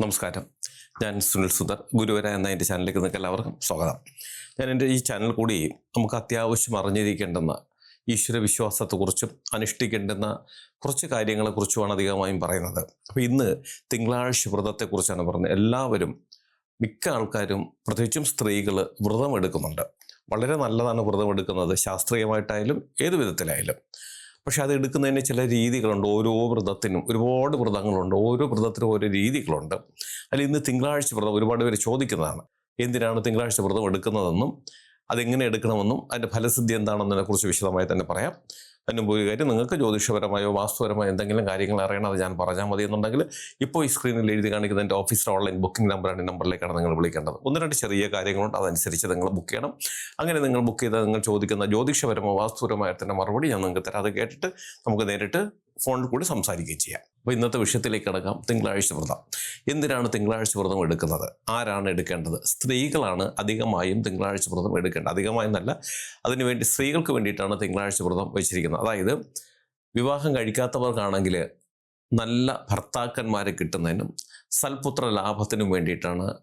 നമസ്കാരം. ഞാൻ സുനിൽ സുന്ദർ. ഗുരുവര എന്ന എന്റെ ചാനലിലേക്ക് നിങ്ങൾക്ക് എല്ലാവർക്കും സ്വാഗതം. ഞാൻ എന്റെ ഈ ചാനൽ കൂടി നമുക്ക് അത്യാവശ്യം അറിഞ്ഞിരിക്കേണ്ടുന്ന ഈശ്വര വിശ്വാസത്തെക്കുറിച്ചും അനുഷ്ഠിക്കേണ്ടുന്ന കുറച്ച് കാര്യങ്ങളെക്കുറിച്ചുമാണ് അധികമായും പറയുന്നത്. അപ്പോൾ ഇന്ന് തിങ്കളാഴ്ച വ്രതത്തെക്കുറിച്ചാണ് പറഞ്ഞത്. എല്ലാവരും മിക്ക ആൾക്കാരും പ്രത്യേകിച്ചും സ്ത്രീകൾ വ്രതം എടുക്കുന്നുണ്ട് വളരെ നല്ലതാണ് വ്രതം എടുക്കുന്നത് ശാസ്ത്രീയമായിട്ടായാലും ഏത് വിധത്തിലായാലും. പക്ഷെ അത് എടുക്കുന്നതിന് ചില രീതികളുണ്ട്. ഓരോ വ്രതത്തിനും ഒരുപാട് വ്രതങ്ങളുണ്ട്. ഓരോ വ്രതത്തിനും ഓരോ രീതികളുണ്ട്. അതിൽ ഇന്ന് തിങ്കളാഴ്ച വ്രതം ഒരുപാട് പേര് ചോദിക്കുന്നതാണ്. എന്തിനാണ് തിങ്കളാഴ്ച വ്രതം എടുക്കുന്നതെന്നും അതെങ്ങനെ എടുക്കണമെന്നും അതിന്റെ ഫലസിദ്ധി എന്താണെന്നതിനെ കുറിച്ച് വിശദമായി തന്നെ പറയാം. മുമ്പ് കാര്യം നിങ്ങൾക്ക് ജ്യോതിഷപരമായോ വാസ്തുപരമായോ എന്തെങ്കിലും കാര്യങ്ങൾ അറിയണം അത് ഞാൻ പറഞ്ഞാൽ മതി എന്നുണ്ടെങ്കിൽ ഇപ്പോൾ ഈ സ്ക്രീനിൽ എഴുതി കാണിക്കുന്ന എന്റെ ഓഫീസിലെ ഓൺലൈൻ ബുക്കിംഗ് നമ്പറാണ് ഈ നമ്പറിലേക്കാണ് നിങ്ങൾ വിളിക്കേണ്ടത്. ഒന്ന് രണ്ട് ചെറിയ കാര്യങ്ങളുണ്ട് അതനുസരിച്ച് നിങ്ങൾ ബുക്ക് ചെയ്യണം. അങ്ങനെ നിങ്ങൾ ബുക്ക് ചെയ്താൽ നിങ്ങൾ ചോദിക്കുന്ന ജ്യോതിഷപരമോ വാസ്തുപരമായ തന്നെ മറുപടി ഞാൻ നിങ്ങൾക്ക് തരാം. അത് കേട്ടിട്ട് നമുക്ക് നേരിട്ട് ഫോണിൽ കൂടി സംസാരിക്കുകയും ചെയ്യാം. അപ്പോൾ ഇന്നത്തെ വിഷയത്തിലേക്ക് കിടക്കാം. തിങ്കളാഴ്ച വ്രതം. എന്തിനാണ് തിങ്കളാഴ്ച വ്രതം എടുക്കുന്നത്? ആരാണ് എടുക്കേണ്ടത്? സ്ത്രീകളാണ് അധികമായും തിങ്കളാഴ്ച വ്രതം എടുക്കേണ്ടത്. അധികമായെന്നല്ല അതിനുവേണ്ടി സ്ത്രീകൾക്ക് വേണ്ടിയിട്ടാണ് തിങ്കളാഴ്ച വ്രതം വെച്ചിരിക്കുന്നത്. അതായത് വിവാഹം കഴിക്കാത്തവർക്കാണെങ്കിൽ നല്ല ഭർത്താക്കന്മാരെ കിട്ടുന്നതിനും സൽപുത്ര ലാഭത്തിനും വേണ്ടിയിട്ടാണ്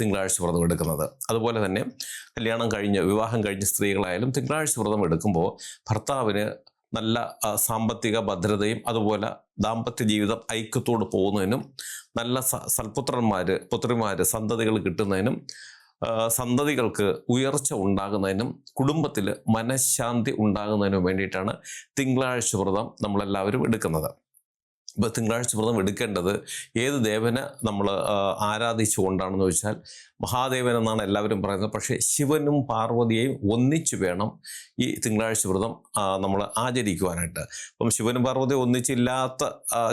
തിങ്കളാഴ്ച വ്രതം എടുക്കുന്നത്. അതുപോലെ തന്നെ കല്യാണം കഴിഞ്ഞ് വിവാഹം കഴിഞ്ഞ സ്ത്രീകളായാലും തിങ്കളാഴ്ച വ്രതം എടുക്കുമ്പോൾ ഭർത്താവിന് നല്ല സാമ്പത്തിക ഭദ്രതയും അതുപോലെ ദാമ്പത്യ ജീവിതം ഐക്യത്തോട് പോകുന്നതിനും നല്ല സൽപുത്രന്മാർ പുത്രിമാർ സന്തതികൾ കിട്ടുന്നതിനും സന്തതികൾക്ക് ഉയർച്ച ഉണ്ടാകുന്നതിനും കുടുംബത്തിൽ മനഃശാന്തി ഉണ്ടാകുന്നതിനും വേണ്ടിയിട്ടാണ് തിങ്കളാഴ്ച വ്രതം നമ്മളെല്ലാവരും എടുക്കുന്നത്. ഇപ്പോൾ തിങ്കളാഴ്ച വ്രതം എടുക്കേണ്ടത് ഏത് ദേവനെ നമ്മൾ ആരാധിച്ചുകൊണ്ടാണെന്ന് വെച്ചാൽ മഹാദേവൻ എന്നാണ് എല്ലാവരും പറയുന്നത്. പക്ഷേ ശിവനും പാർവതിയെയും ഒന്നിച്ചു വേണം ഈ തിങ്കളാഴ്ച വ്രതം നമ്മൾ ആചരിക്കുവാനായിട്ട്. അപ്പം ശിവനും പാർവതിയും ഒന്നിച്ചില്ലാത്ത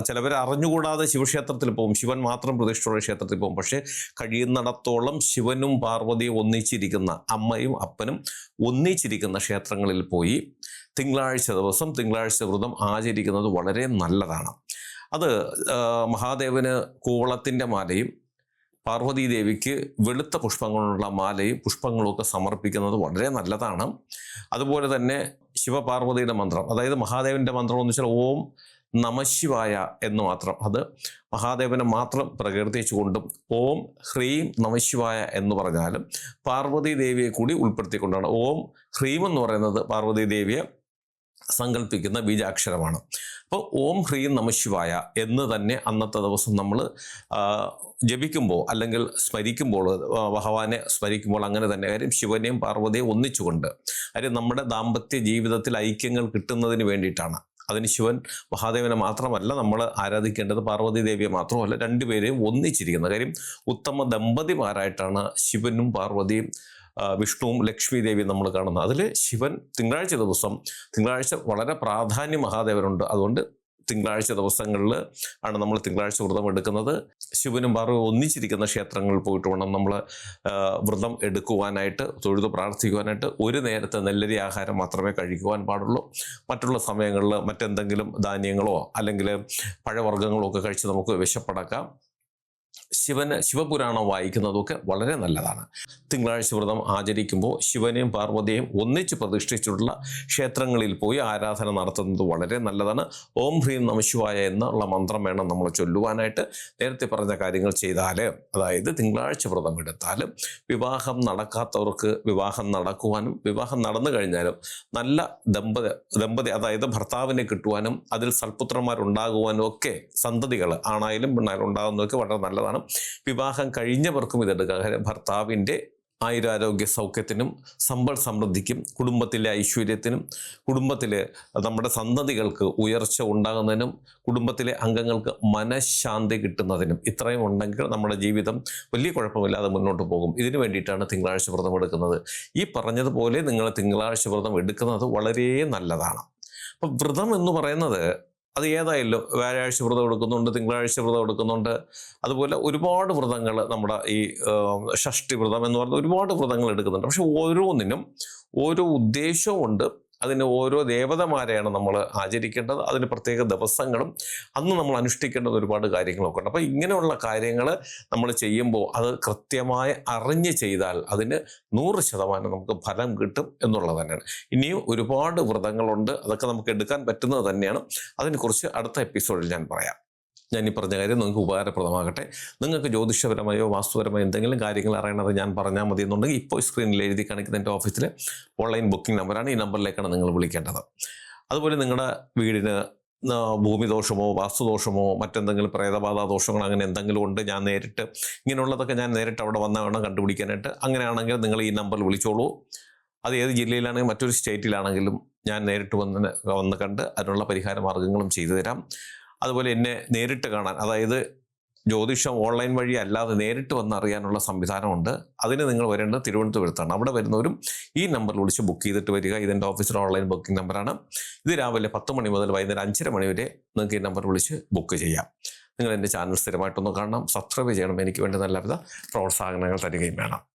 ചിലവർ അറിഞ്ഞുകൂടാതെ ശിവക്ഷേത്രത്തിൽ പോകും. ശിവൻ മാത്രം പ്രതിഷ്ഠയുള്ള ക്ഷേത്രത്തിൽ പോകും. പക്ഷേ കഴിയുന്നിടത്തോളം ശിവനും പാർവതിയും ഒന്നിച്ചിരിക്കുന്ന അമ്മയും അപ്പനും ഒന്നിച്ചിരിക്കുന്ന ക്ഷേത്രങ്ങളിൽ പോയി തിങ്കളാഴ്ച ദിവസം തിങ്കളാഴ്ച വ്രതം ആചരിക്കുന്നത് വളരെ നല്ലതാണ്. അത് മഹാദേവന് കൂവളത്തിന്റെ മാലയും പാർവതീദേവിക്ക് വെളുത്ത പുഷ്പങ്ങളുള്ള മാലയും പുഷ്പങ്ങളൊക്കെ സമർപ്പിക്കുന്നത് വളരെ നല്ലതാണ്. അതുപോലെ തന്നെ ശിവപാർവതിയുടെ മന്ത്രം അതായത് മഹാദേവന്റെ മന്ത്രം എന്ന് വെച്ചാൽ ഓം നമശിവായ എന്ന് മാത്രം. അത് മഹാദേവനെ മാത്രം പ്രകീർത്തിച്ചുകൊണ്ടും ഓം ഹ്രീം നമശിവായ എന്ന് പറഞ്ഞാലും പാർവതി ദേവിയെ കൂടി ഉൾപ്പെടുത്തിക്കൊണ്ടാണ്. ഓം ഹ്രീം എന്ന് പറയുന്നത് പാർവതി ദേവിയെ സങ്കല്പിക്കുന്ന ബീജാക്ഷരമാണ്. അപ്പോൾ ഓം ഹ്രീം നമശിവായ എന്ന് തന്നെ അന്നത്തെ ദിവസം നമ്മൾ ജപിക്കുമ്പോൾ അല്ലെങ്കിൽ സ്മരിക്കുമ്പോൾ ഭഗവാനെ സ്മരിക്കുമ്പോൾ അങ്ങനെ തന്നെ കാര്യം ശിവനെയും പാർവതിയെയും ഒന്നിച്ചുകൊണ്ട് കാര്യം നമ്മുടെ ദാമ്പത്യ ജീവിതത്തിൽ ഐക്യങ്ങൾ കിട്ടുന്നതിന് വേണ്ടിയിട്ടാണ്. അതിന് ശിവൻ മഹാദേവനെ മാത്രമല്ല നമ്മൾ ആരാധിക്കേണ്ടത് പാർവതി ദേവിയെ മാത്രമല്ല രണ്ടുപേരെയും ഒന്നിച്ചിരിക്കുന്നത്. കാര്യം ഉത്തമ ദമ്പതിമാരായിട്ടാണ് ശിവനും പാർവതിയും വിഷ്ണുവും ലക്ഷ്മി ദേവിയും നമ്മൾ കാണുന്നത് അതിൽ ശിവൻ തിങ്കളാഴ്ച ദിവസം തിങ്കളാഴ്ച വളരെ പ്രാധാന്യ മഹാദേവനുണ്ട് അതുകൊണ്ട് തിങ്കളാഴ്ച ദിവസങ്ങളിൽ ആണ് നമ്മൾ തിങ്കളാഴ്ച വ്രതം എടുക്കുന്നത്. ശിവനും പാർവതി ഒന്നിച്ചിരിക്കുന്ന ക്ഷേത്രങ്ങളിൽ പോയിട്ട് വേണം നമ്മൾ വ്രതം എടുക്കുവാനായിട്ട് തൊഴുത് പ്രാർത്ഥിക്കുവാനായിട്ട് ഒരു നേരത്തെ നെല്ലരി ആഹാരം മാത്രമേ കഴിക്കുവാൻ പാടുള്ളൂ. മറ്റുള്ള സമയങ്ങളിൽ മറ്റെന്തെങ്കിലും ധാന്യങ്ങളോ അല്ലെങ്കിൽ പഴവർഗങ്ങളോ ഒക്കെ കഴിച്ച് നമുക്ക് വിശപ്പടക്കാം. ശിവന് ശിവപുരാണം വായിക്കുന്നതൊക്കെ വളരെ നല്ലതാണ്. തിങ്കളാഴ്ച വ്രതം ആചരിക്കുമ്പോൾ ശിവനെയും പാർവതിയെയും ഒന്നിച്ച് പ്രതിഷ്ഠിച്ചിട്ടുള്ള ക്ഷേത്രങ്ങളിൽ പോയി ആരാധന നടത്തുന്നത് വളരെ നല്ലതാണ്. ഓം ഹ്രീം നമശിവായ എന്നുള്ള മന്ത്രം വേണം നമ്മൾ ചൊല്ലുവാനായിട്ട്. നേരത്തെ പറഞ്ഞ കാര്യങ്ങൾ ചെയ്താൽ അതായത് തിങ്കളാഴ്ച വ്രതം എടുത്താലും വിവാഹം നടക്കാത്തവർക്ക് വിവാഹം നടക്കുവാനും വിവാഹം നടന്നു കഴിഞ്ഞാലും നല്ല ദമ്പതി ദമ്പതി അതായത് ഭർത്താവിനെ കിട്ടുവാനും അതിൽ സൽപുത്രന്മാരുണ്ടാകുവാനും ഒക്കെ സന്തതികൾ ആണായാലും പെണ്ണായാലും ഉണ്ടാകുന്നതൊക്കെ വളരെ നല്ലതാണ് വിവാഹം കഴിഞ്ഞവർക്കും ഇതെടുക്കുക കാര്യം ഭർത്താവിന്റെ ആയുരാരോഗ്യ സൗഖ്യത്തിനും സമ്പൽ സമൃദ്ധിക്കും കുടുംബത്തിലെ ഐശ്വര്യത്തിനും കുടുംബത്തിലെ നമ്മുടെ സന്തതികൾക്ക് ഉയർച്ച ഉണ്ടാകുന്നതിനും കുടുംബത്തിലെ അംഗങ്ങൾക്ക് മനഃശാന്തി കിട്ടുന്നതിനും ഇത്രയും ഉണ്ടെങ്കിൽ നമ്മുടെ ജീവിതം വലിയ കുഴപ്പമില്ലാതെ മുന്നോട്ട് പോകും. ഇതിനു വേണ്ടിയിട്ടാണ് തിങ്കളാഴ്ച വ്രതം എടുക്കുന്നത്. ഈ പറഞ്ഞതുപോലെ നിങ്ങൾ തിങ്കളാഴ്ച വ്രതം എടുക്കുന്നത് വളരെ നല്ലതാണ്. അപ്പം വ്രതം എന്ന് പറയുന്നത് അത് ഏതായാലും വ്യാഴാഴ്ച വ്രതം എടുക്കുന്നുണ്ട് തിങ്കളാഴ്ച വ്രതം എടുക്കുന്നുണ്ട്. അതുപോലെ ഒരുപാട് വ്രതങ്ങൾ നമ്മുടെ ഈ ഷഷ്ടി വ്രതം എന്ന് പറഞ്ഞ ഒരുപാട് വ്രതങ്ങൾ എടുക്കുന്നുണ്ട്. പക്ഷെ ഓരോന്നിനും ഓരോ ഉദ്ദേശവും ഉണ്ട് അതിന് ഓരോ ദേവതമാരെയാണ് നമ്മൾ ആചരിക്കേണ്ടത്. അതിന് പ്രത്യേക ദിവസങ്ങളും അന്ന് നമ്മൾ അനുഷ്ഠിക്കേണ്ടത് ഒരുപാട് കാര്യങ്ങളൊക്കെ ഉണ്ട്. അപ്പോൾ ഇങ്ങനെയുള്ള കാര്യങ്ങൾ നമ്മൾ ചെയ്യുമ്പോൾ അത് കൃത്യമായി അറിഞ്ഞ് ചെയ്താൽ അതിന് നൂറ് ശതമാനം നമുക്ക് ഫലം കിട്ടും എന്നുള്ളത് തന്നെയാണ്. ഇനിയും ഒരുപാട് വ്രതങ്ങളുണ്ട്. അതൊക്കെ നമുക്ക് എടുക്കാൻ പറ്റുന്നത് തന്നെയാണ്. അതിനെക്കുറിച്ച് അടുത്ത എപ്പിസോഡിൽ ഞാൻ പറയാം. ഞാൻ ഈ പറഞ്ഞ കാര്യം നിങ്ങൾക്ക് ഉപകാരപ്രദമാകട്ടെ. നിങ്ങൾക്ക് ജ്യോതിഷപരമായോ വാസ്തുപരമായോ എന്തെങ്കിലും കാര്യങ്ങൾ അറിയണത് ഞാൻ പറഞ്ഞാൽ മതി എന്നുണ്ടെങ്കിൽ ഇപ്പോൾ സ്ക്രീനിൽ എഴുതി കാണിക്കുന്ന എന്റെ ഓഫീസിലെ ഓൺലൈൻ ബുക്കിംഗ് നമ്പറാണ് ഈ നമ്പറിലേക്കാണ് നിങ്ങൾ വിളിക്കേണ്ടത്. അതുപോലെ നിങ്ങളുടെ വീടിന് ഭൂമിദോഷമോ വാസ്തുദോഷമോ മറ്റെന്തെങ്കിലും പ്രേതബാധ ദോഷങ്ങളോ അങ്ങനെ എന്തെങ്കിലും ഉണ്ട് ഞാൻ നേരിട്ട് ഇങ്ങനെയുള്ളതൊക്കെ ഞാൻ നേരിട്ട് അവിടെ വന്ന വേണം കണ്ടുപിടിക്കാനായിട്ട്. അങ്ങനെയാണെങ്കിൽ നിങ്ങൾ ഈ നമ്പറിൽ വിളിച്ചോളൂ. അത് ഏത് ജില്ലയിലാണെങ്കിലും മറ്റൊരു സ്റ്റേറ്റിലാണെങ്കിലും ഞാൻ നേരിട്ട് വന്ന് വന്ന് കണ്ട് അതിനുള്ള പരിഹാര മാർഗങ്ങളും ചെയ്തു തരാം. അതുപോലെ എന്നെ നേരിട്ട് കാണാൻ അതായത് ജ്യോതിഷം ഓൺലൈൻ വഴി അല്ലാതെ നേരിട്ട് വന്ന് അറിയാനുള്ള സംവിധാനമുണ്ട്. അതിന് നിങ്ങൾ വരേണ്ടത് തിരുവനന്തപുരത്താണ്. അവിടെ വരുന്നവരും ഈ നമ്പറിൽ വിളിച്ച് ബുക്ക് ചെയ്തിട്ട് വരിക. ഇതെന്റെ ഓഫീസിലെ ഓൺലൈൻ ബുക്കിംഗ് നമ്പറാണ്. ഇത് രാവിലെ പത്ത് മണി മുതൽ വൈകുന്നേരം അഞ്ചര മണി വരെ നിങ്ങൾക്ക് ഈ നമ്പർ വിളിച്ച് ബുക്ക് ചെയ്യാം. നിങ്ങൾ എന്റെ ചാനൽ സ്ഥിരമായിട്ടൊന്ന് കാണണം. സബ്സ്ക്രൈബ് ചെയ്യണം. എനിക്ക് വേണ്ടി നല്ലവിധ പ്രോത്സാഹനങ്ങൾ തരികയും വേണം.